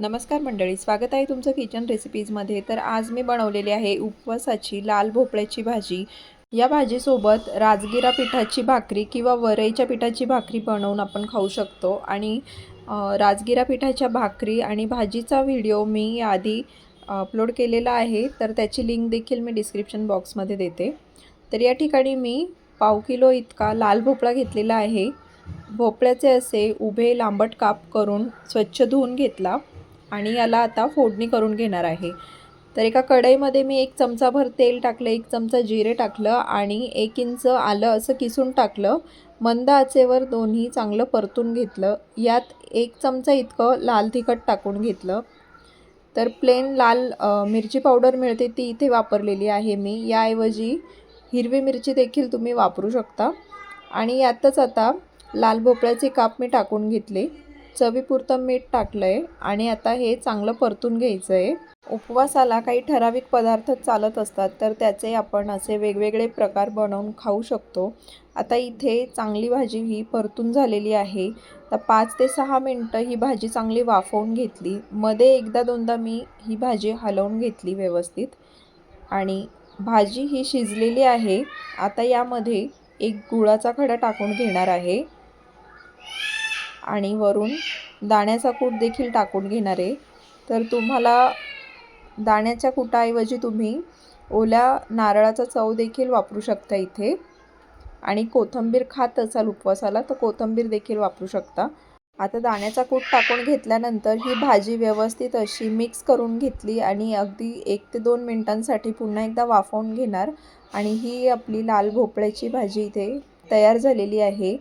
नमस्कार मंडळी स्वागत आहे तुमचं किचन रेसिपीजमध्ये तर आज मी बनवलेली आहे उपवासाची लाल भोपळ्याची भाजी. या भाजीसोबत राजगिरा पिठाची भाकरी किंवा वरईच्या पिठाची भाकरी बनवून आपण खाऊ शकतो. आणि राजगिरा पिठाच्या भाकरी आणि भाजीचा व्हिडिओ मी आधी अपलोड केलेला आहे. तर त्याची लिंक देखील मी डिस्क्रिप्शन बॉक्समध्ये देते. तर या ठिकाणी मी पाव किलो इतका लाल भोपळा घेतलेला आहे. भोपळ्याचे असे उभे लांबट काप करून स्वच्छ धुवून घेतला. आणि याला आता फोडणी करून घेणार आहे. तर एका कढईमध्ये मी एक चमचाभर तेल टाकलं एक चमचा जिरे टाकलं आणि एक इंच आलं असं किसून टाकलं. मंद आचेवर दोन्ही चांगलं परतून घेतलं. यात एक चमचा इतकं लाल तिखट टाकून घेतलं. तर प्लेन लाल मिरची पावडर मिळते ती इथे वापरलेली आहे मी. याऐवजी हिरवी मिरची देखील तुम्ही वापरू शकता. आणि यातच आता लाल भोपळ्याचे काप मी टाकून घेतले. चवीपुरतं मीठ टाकलं आहे आणि आता हे चांगलं परतून घ्यायचं आहे उपवासाला काही ठराविक पदार्थ चालत असतात तर त्याचे आपण असे वेगवेगळे प्रकार बनवून खाऊ शकतो. आता इथे चांगली भाजी ही परतून झालेली आहे. तर पाच ते सहा मिनटं ही भाजी चांगली वाफवून घेतली. मध्ये एकदा दोनदा मी ही भाजी हलवून घेतली व्यवस्थित. आणि भाजी ही शिजलेली आहे. आता यामध्ये एक गुळाचा खडा टाकून घेणार आहे. आणि वरून दाण्याचा कूट देखील टाकून घेणार आहे. तर तुम्हाला दाण्याच्या कुटाऐवजी तुम्ही ओल्या नारळाचा चव देखील वापरू शकता इथे. आणि कोथिंबीर खात असाल उपवासाला तर कोथिंबीर देखील वापरू शकता. आता दाण्याचा कूट टाकून घेतल्यानंतर ही भाजी व्यवस्थित अशी मिक्स करून घेतली आणि अगदी एक ते दोन मिनटांसाठी पुन्हा एकदा वाफवून घेणार. आणि ही आपली लाल भोपळ्याची भाजी इथे तयार झालेली आहे.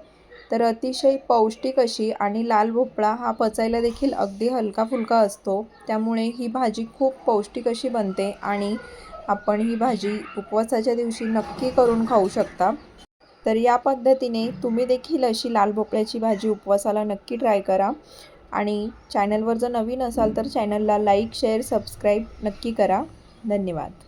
तर अतिशय पौष्टिक अशी आणि लाल भोपळा हा पचायला देखील अगदी हलका फुलका असतो. त्यामुळे ही भाजी खूप पौष्टिक अशी बनते आणि आपण ही भाजी उपवासाच्या दिवशी नक्की करून खाऊ शकता. तर या पद्धतीने तुम्ही देखील अशी लाल भोपळ्याची भाजी उपवासाला नक्की ट्राय करा. आणि चॅनलवर जर नवीन असाल तर चॅनलला लाईक शेअर सबस्क्राईब नक्की करा. धन्यवाद.